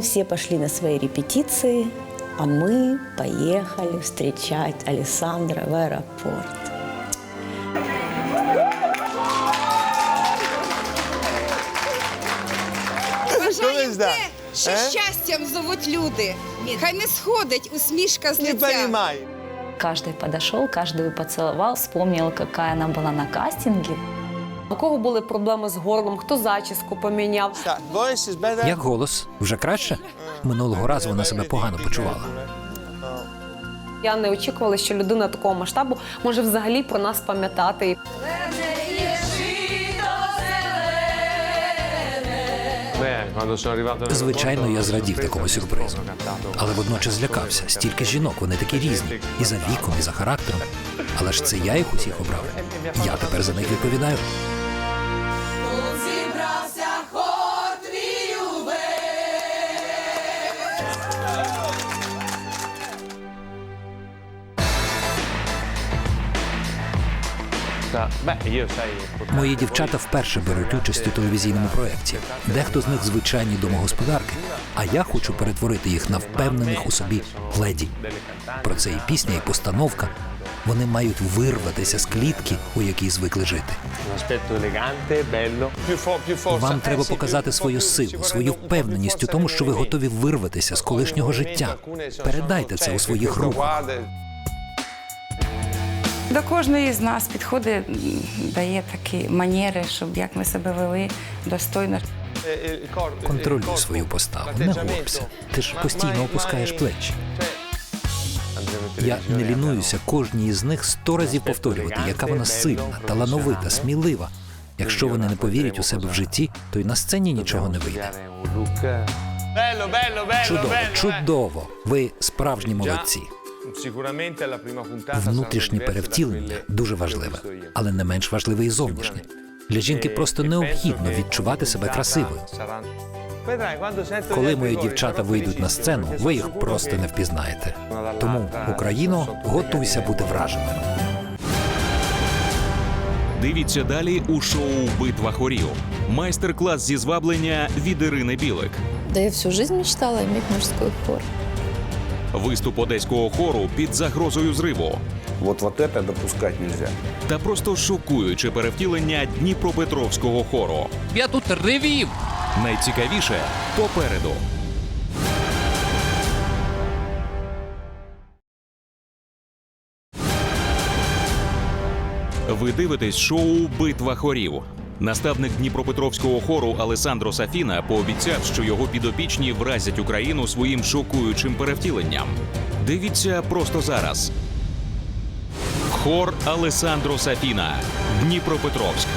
Все пошли на свои репетиции, а мы поехали встречать Александра в аэропорт. Бажаю здав? те, що Е? щастям зовуть люди. Хай не сходить усмішка з Не лиця. понимаю. Каждый подошел, каждую поцеловал, вспомнил, какая она была на кастинге. У кого були проблеми з горлом, хто зачіску поміняв. Як голос? Вже краще? Минулого разу вона себе погано почувала. Я не очікувала, що людина такого масштабу може взагалі про нас пам'ятати. Звичайно, я зрадів такому сюрпризу. Але водночас злякався. Стільки жінок, вони такі різні. І за віком, і за характером. Але ж це я їх усіх обрав. Я тепер за них відповідаю. Мої дівчата вперше беруть участь у телевізійному проєкті. Дехто з них звичайні домогосподарки, а я хочу перетворити їх на впевнених у собі леді. Про це і пісня, і постановка. Вони мають вирватися з клітки, у якій звикли жити. Вам треба показати свою силу, свою впевненість у тому, що ви готові вирватися з колишнього життя. Передайте це у своїх руках. До кожної з нас підходить, дає такі манери, щоб як ми себе вели достойно. Контролюй свою поставу, не горбся. Ти ж постійно опускаєш плечі. Я не лінуюся кожній із них сто разів повторювати, яка вона сильна, талановита, смілива. Якщо вони не повірять у себе в житті, то й на сцені нічого не вийде. Чудово, чудово. Ви справжні молодці. Внутрішнє перевтілення дуже важливе, але не менш важливе і зовнішнє. Для жінки просто необхідно відчувати себе красивою. Коли мої дівчата вийдуть на сцену, ви їх просто не впізнаєте. Тому, Україно, готуйся бути враженою. Дивіться далі у шоу Битва хорів. Майстер-клас зі зваблення від Ірини Білик. Да я всю жизнь мечтала иметь мужской хор. Виступ одеського хору під загрозою зриву Вот, вот это допускать нельзя. та просто шокуюче перевтілення Дніпропетровського хору. Я тут ревів. Найцікавіше попереду. Ви дивитесь шоу Битва хорів. Наставник Дніпропетровського хору Алесандро Сафіна пообіцяв, що його підопічні вразять Україну своїм шокуючим перевтіленням. Дивіться просто зараз. Хор Алесандро Сафіна. Дніпропетровськ.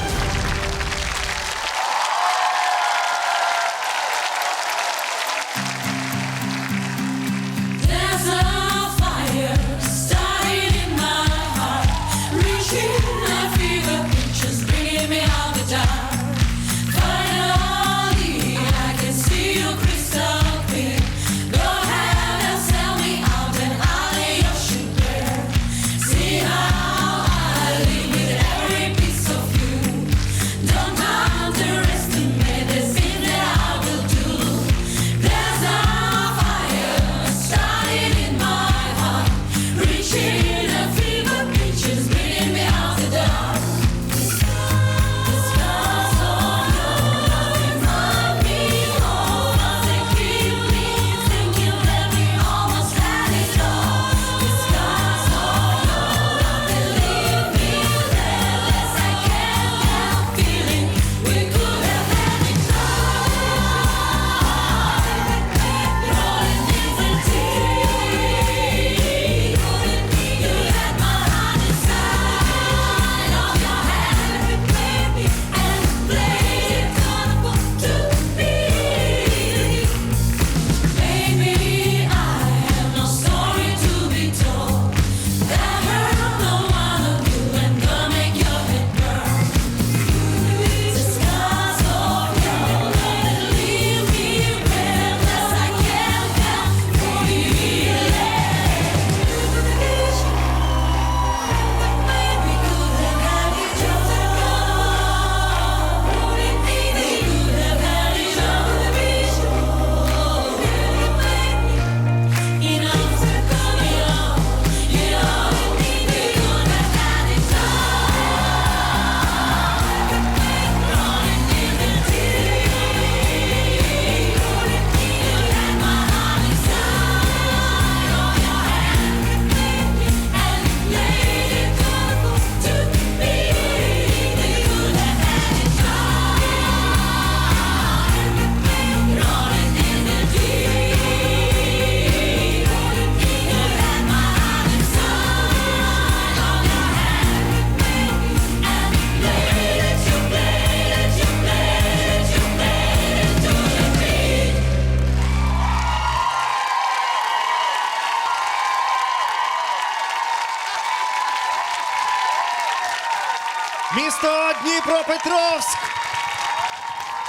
Місто Дніпропетровськ.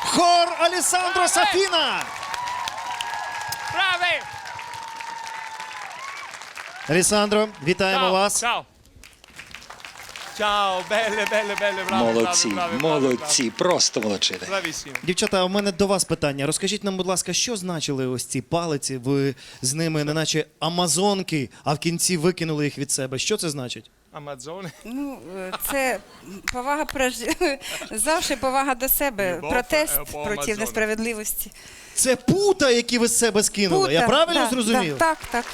Хор Алісандро Сафіна. Bravi! Алісандро, вітаємо вас. Ciao. Ciao, belle, belle, belle, brave, Молодці, brave, brave, brave, молодці, просто молодчини. Дівчата, у мене до вас питання. Розкажіть нам, будь ласка, що значили ось ці палиці? Ви з ними, неначе амазонки, а в кінці викинули їх від себе. Що це значить? Amazzone. Ну, це повага про ж- завжди повага до себе, Любов, протест е, по проти Амазону. несправедливості. Це пута, які ви з себе скинули. Я Пута, правильно да, зрозумів? да, так, так.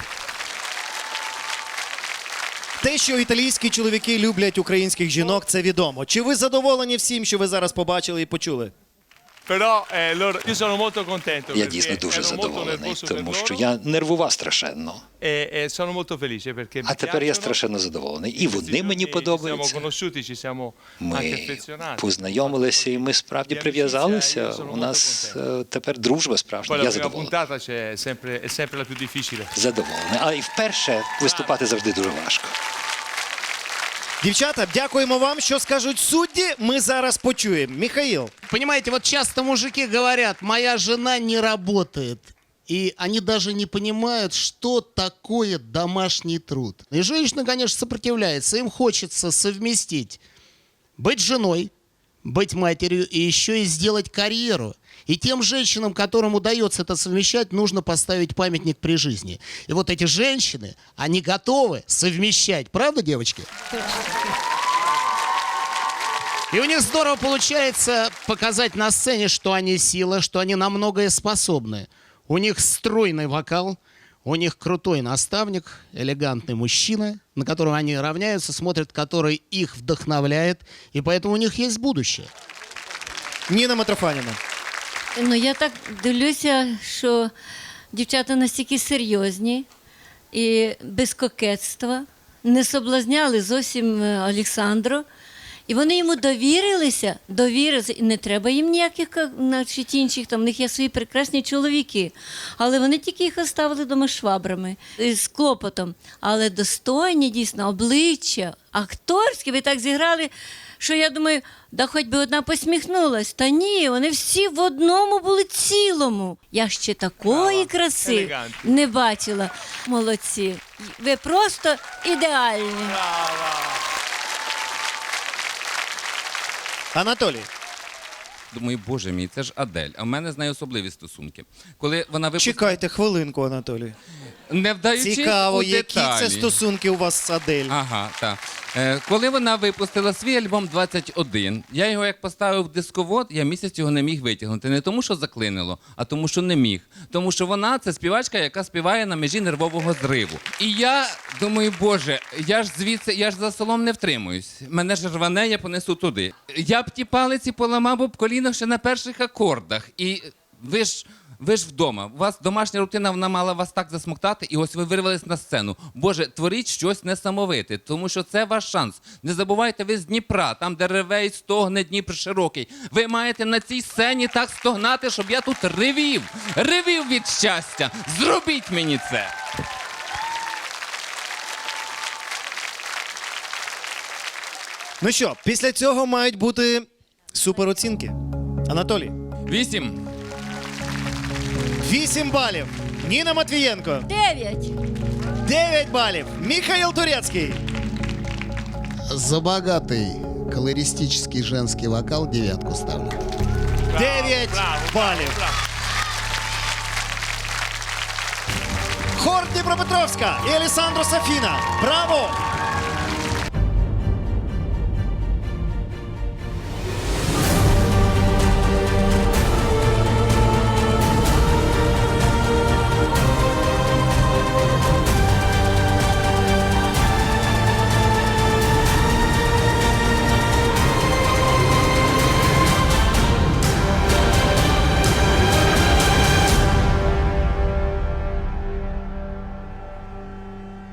Те, що італійські чоловіки люблять українських жінок, це відомо. Чи ви задоволені всім, що ви зараз побачили і почули? Però eh, loro, io sono molto contento Я дійсно дуже задоволений, тому що я нервував страшенно. e, e sono molto felice perché А тепер я страшенно задоволений. І вони мені подобаються. siamo conosciuti, ci siamo Ми познайомилися і ми справді прив'язалися. У нас е, тепер дружба справжня. Я задоволений. puntata c'è sempre, è sempre la più difficile. Задоволений. А і вперше виступати завжди дуже важко. Дівчата, дякуємо вам. Що скажуть судді, ми зараз почуємо. Міхаїл. Понимаете, вот часто мужики говорят, моя жена не работает. И они даже не понимают, что такое домашний труд. И женщина, конечно, сопротивляется. Им хочется совместить быть женой, быть матерью и еще и сделать карьеру. И тем женщинам, которым удается это совмещать, нужно поставить памятник при жизни. И вот эти женщины, они готовы совмещать. Правда, девочки? И у них здорово получается показать на сцене, что они сила, что они на многое способны. У них стройный вокал, у них крутой наставник, элегантный мужчина, на которого они равняются, смотрят, который их вдохновляет, и поэтому у них есть будущее. Ніна Митрофанівна. Ну, я так дивлюся, що дівчата настільки серйозні і без кокетства, не соблазняли зовсім е, Олександру. І вони йому довірилися, довірилися, і не треба їм ніяких значить, інших, там в них є свої прекрасні чоловіки. Але вони тільки їх оставили дома швабрами з клопотом. Але достойні, дійсно, обличчя, акторські, ви так зіграли, що я думаю, да хоч би одна посміхнулась. Та ні, вони всі в одному були цілому. Я ще такої краси елегантні. не бачила. Молодці. Ви просто ідеальні. Анатолій. Думаю, боже мій, це ж Адель. А в мене з нею особливі стосунки. Коли вона випустила, Чекайте хвилинку, Анатолій. не вдаючись Цікаво, у які деталі. це стосунки у вас з Адель. Ага, так. Е, коли вона випустила свій альбом 21, я його як поставив в дисковод, я місяць його не міг витягнути. Не тому, що заклинило, а тому, що не міг. Тому що вона це співачка, яка співає на межі нервового зриву. І я думаю, боже, я ж звідси, я ж за столом не втримуюсь. Мене ж рване, я понесу туди. Я б ті палиці поламав би б коліно ще на перших акордах. І ви ж. Ви ж вдома, у вас домашня рутина, вона мала вас так засмоктати, і ось ви вирвались на сцену. Боже, творіть щось несамовите, тому що це ваш шанс. Не забувайте, ви з Дніпра, там, де реве стогне Дніпр широкий. Ви маєте на цій сцені так стогнати, щоб я тут ревів, ревів від щастя. Зробіть мені це. Ну що, після цього мають бути супероцінки. Анатолій. Вісім. 8 балів. Ніна Матвієнко. Дев'ять. 9 балів. Михаїл Турецький. За богатый колористический женский вокал девятку ставлю. 9 балів. Хор Дніпропетровська і Алісандро Сафіна. Браво!